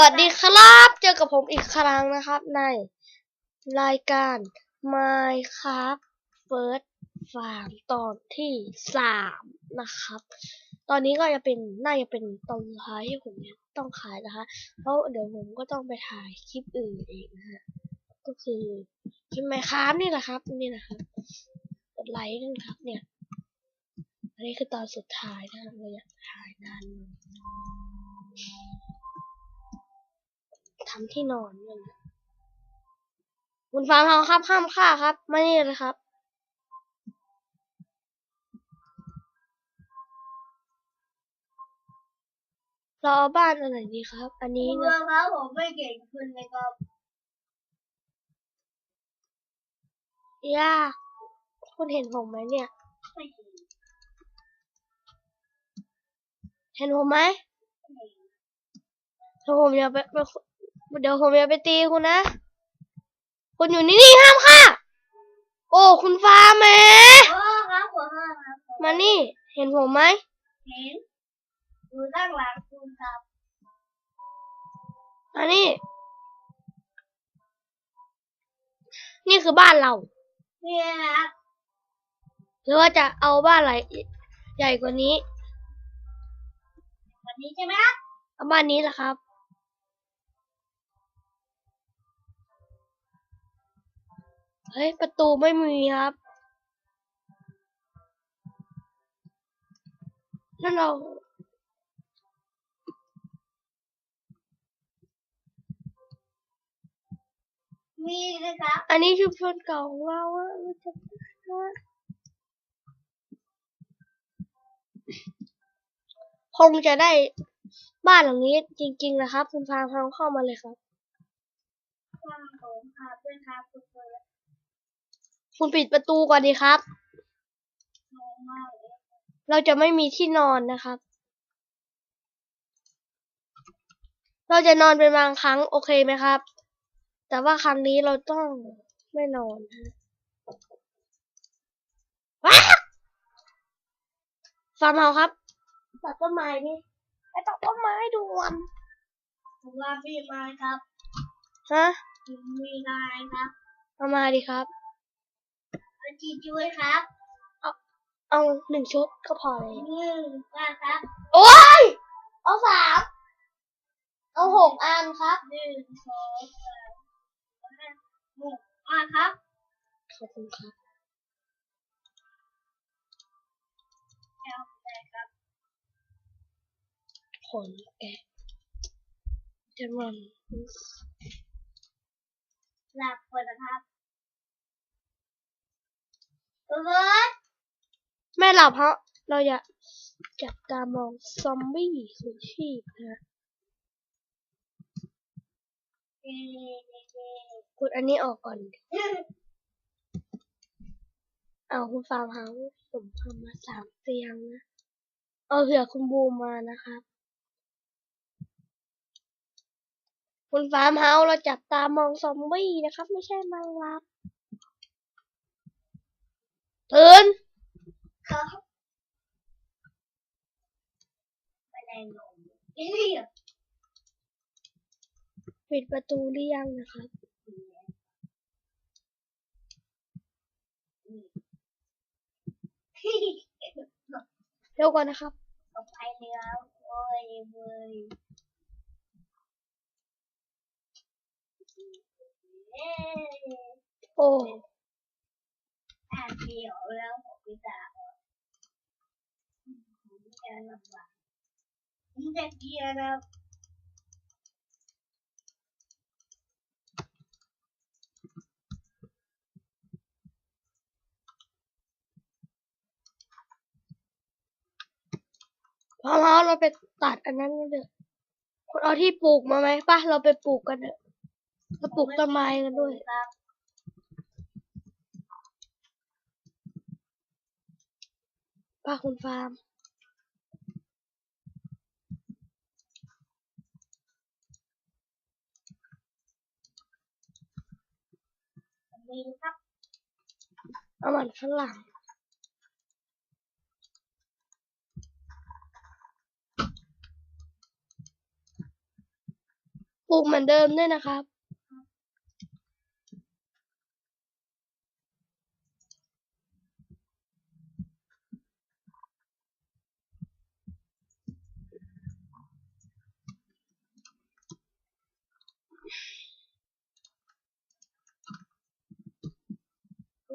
วัสดีครับ เจอกับผมอีกครั้งนะครับ ในรายการ Minecraft First Farm ตอนที่สามนะครับ ตอนนี้ก็จะเป็นน่าจะเป็นตอนสุดท้ายที่ผมต้องขายนะคะ เพราะเดี๋ยวผมก็ต้องไปถ่ายคลิปอื่นเองนะฮะ ก็คือคลิป Minecraft นี่แหละครับ นี่นะครับกดไลค์ด้วยนะครับ เนี่ย อันนี้คือตอนสุดท้ายนะครับเราอยากถ่ายนาน ทำที่นอนเนี่ยนะคุณฟาร์มเฮาครับห้ามฆ่าครับมานี่เลยครับ เราเอาบ้านอันไหนดีครับ อันนี้เมืนะองครับผมไม่เก่งขึ้นเลยครับยากคุณเห็นผมไหมเนี่ย ไม่เก่งเห็นผมไหมเดี๋ยวผมจะไปไป เดี๋ยวผมจะไปตีคุณนะ คุณอยู่นี่นี่ห้ามค่ะ โอ้ คุณฟ้าแหม่โอ้ครับขอโทษครับมานี่ เห็นผมไหม เห็นอยู่ด้านหลังคุณครับ มานี่ นี่คือบ้านเรานี่นะครับหรือว่าจะเอาบ้านอะไรใหญ่กว่านี้ วันนี้ใช่ไหมครับ เอาบ้านนี้แหละครับ เฮ้ย ประตูไม่มีครับ นั่นเรามีนะครับ อันนี้ชุมชนเก่าของเราอะเราจะคงจะได้บ้านหลังนี้จริง ๆ นะครับ คุณฟางทางเข้ามาเลยครับว่างผมครับด้วยครับ คนคุณปิดประตูก่อนดีครับงงมากเลยเราจะไม่มีที่นอนนะครับ เราจะนอนเป็นบางครั้งโอเคไหมครับ แต่ว่าครั้งนี้เราต้องไม่นอนนะว้าฟาร์มเฮาส์ครับตัดต้นไม้นี่ไปตัดต้นไม้ด่วนผมว่าพี่มาครับ ฮะผมมีนายครับเอามาดีครับ อาจีช่วยครับ เอาหนึ่งชุดก็พอเลยหนึ่งมาครับ โอ้ย เอาสามเอาหกอันครับหนึ่งสองสามห้าหกมาครับ ขอบคุณครับแอลแปดครับขนแกะจะมันหลับคนนะครับตัวเบิร์ด แม่หลับเพราะเราอยากจับตามองซอมบี้คืนชีพนะกดอันนี้ออกก่อน เอาคุณฟาร์มเฮาส์ผมทำมาสามเตียงนะ เอาเผื่อคุณบูมมานะครับ คุณฟาร์มเฮาส์เราจับตามองซอมบี้นะครับ ไม่ใช่มาลับ ตื่นเขาไปแรงลมเอ๊ะปิดประตูหรือยังนะครับเดี๋ยวก่อนนะครับออกไปแล้วโว้ยเว้ยเอ๊ะโอ้ อานเดียวแล้วผมจะด่าผมจะลำบากผมจะเกียร์แล้วฟาร์มเฮาส์เราไปตัดอันนั้นกันเถอะคุณเอาที่ปลูกมาไหมป่ะเราไปปลูกกันเถอะเราปลูกต้นไม้กันด้วย ครับ ป้าคุณฟาร์มมีครับเอามันฝรั่งปลูกเหมือนเดิมด้วยนะครับ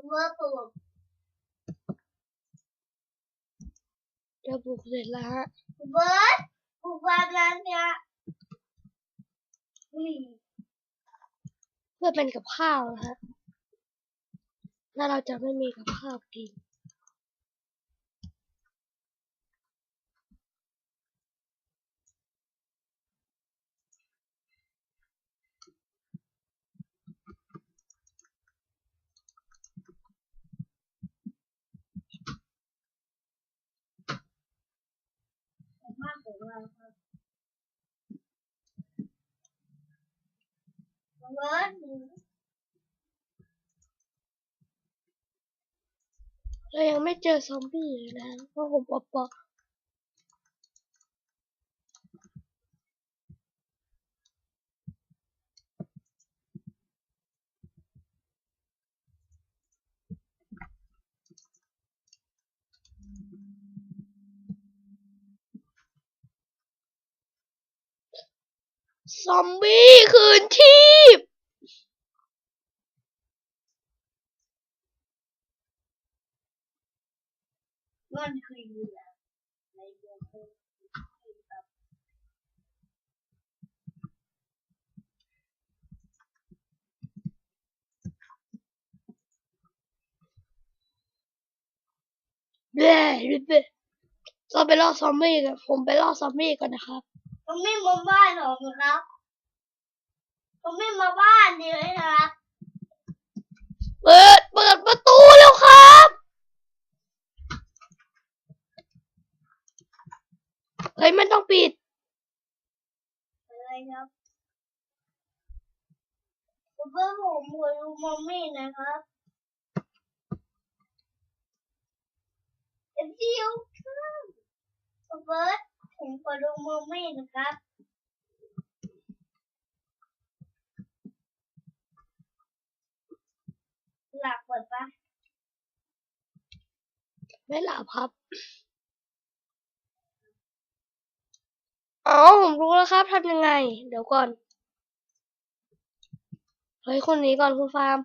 คุณเบิร์ดปลูกจะปลูกเสร็จแล้วฮะคุณเบิร์ดปลูกแบบนั้นเนี่ยนี่เพื่อเป็นกับข้าวนะฮะ แล้วเราจะไม่มีกับข้าวกิน มากของ เราครับคุณเรายังไม่เจอซอมบี้เลยนะเพราะผมปอก ซอมบี้คืนชีพมันคือเหยื่อในเมืองเมืองครับเบ้เบ้เราไปล่อซอมบี้กันผมไปล่อซอมบี้ก่อนนะครับ ผมไม่มาบ้านผมนะครับ ผมไม่มาบ้านดีเลยนะครับ เปิด เปิดประตูแล้วครับ เฮ้ยมันต้องปิดอะไรครับผมเพิ่งผมหัวดูมอมมี่นะครับเอ็มซียูครับผมเบิร์ด ผมขอดูมอมมี่นะครับหลักเปิดปะไม่หลับครับอ๋อผมรู้แล้วครับทำยังไง เดี๋ยวก่อน เฮ้ยคนนี้ก่อนคุณฟาร์ม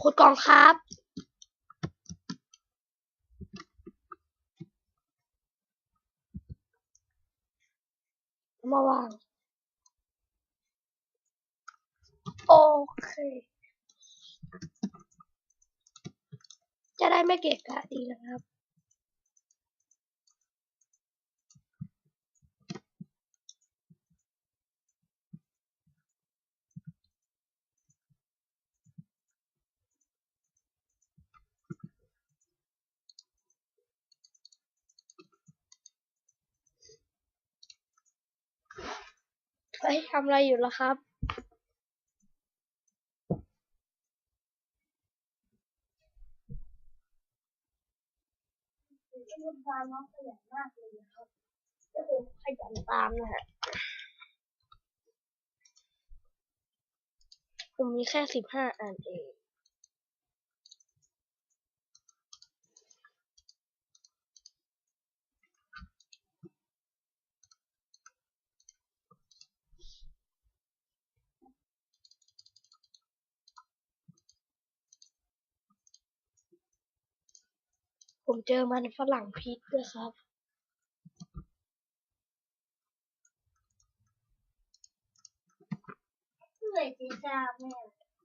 ขุดกล่องครับ มาวาง โอเค จะได้ไม่เกะกะดีนะครับ ฮ้ยทำอะไรอยู่ล่ะครับลูกบอลน้องขยันมากเลยนะครับเดี๋ยวผมขยันตามนะฮะ ผมมีแค่สิบห้าอันเอง ผมเจอมันฝรั่งพิษด้วยครับเพื่อจะทราบแม่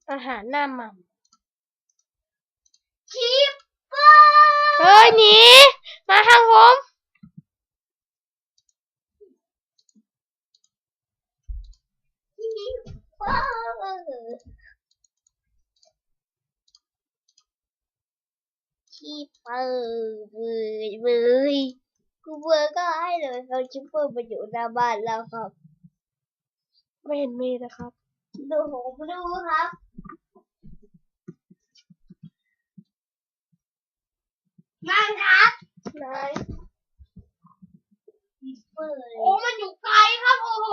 อาหารหน้าหม่คีปเปอร์ำเฮ้ยหนี มาทางผมคีปเปอร์ คีปเปอร์เว้ยเว้ยกูเบอร์ก็ให้เลยเขาคิปเปอร์มาอยู่หน้าบ้านแล้วครับ ไม่เห็นมีนะครับดูผมดูครับมั่งครับไหนเปอร์เลโอ้มันอยู่ไกลครับ โอ้โห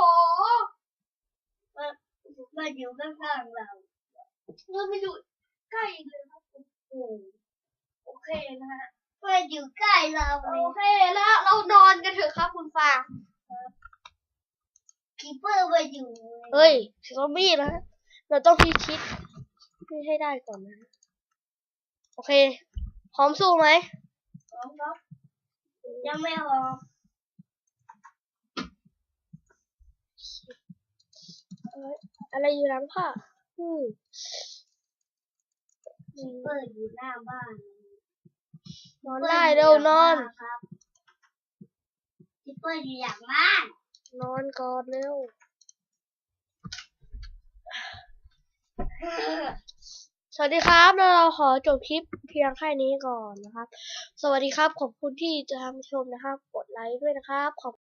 มันมันอยู่ข้างๆเรามันมาอยู่ใกล้เลยครับโอ้โห เคนะฮะมันอยู่ใกล้เราโอเลยเคแล้วเรานอนกันเถอะครับคุณฟางคีเปอร์มาอยู่เฮ้ยซอมบี้นะฮะเราต้องพิชิตนี่ให้ได้ก่อนนะ โอเค พร้อมสู้ไหมพร้อมครับ ยังไม่พอเอ้ยอะไรอยู่หลังผ้าอืมคีเปอร์อยู่หน้าบ้านนอน ได้เร็วนอนครับคีเปอร์อยู่อย่างบ้าน นอนก่อนเร็วสวัสดีครับแล้วเราขอจบคลิปเพียงแค่นี้ก่อนนะครับ สวัสดีครับขอบคุณที่จะทำชมนะครับ กดไลค์ด้วยนะครับขอบ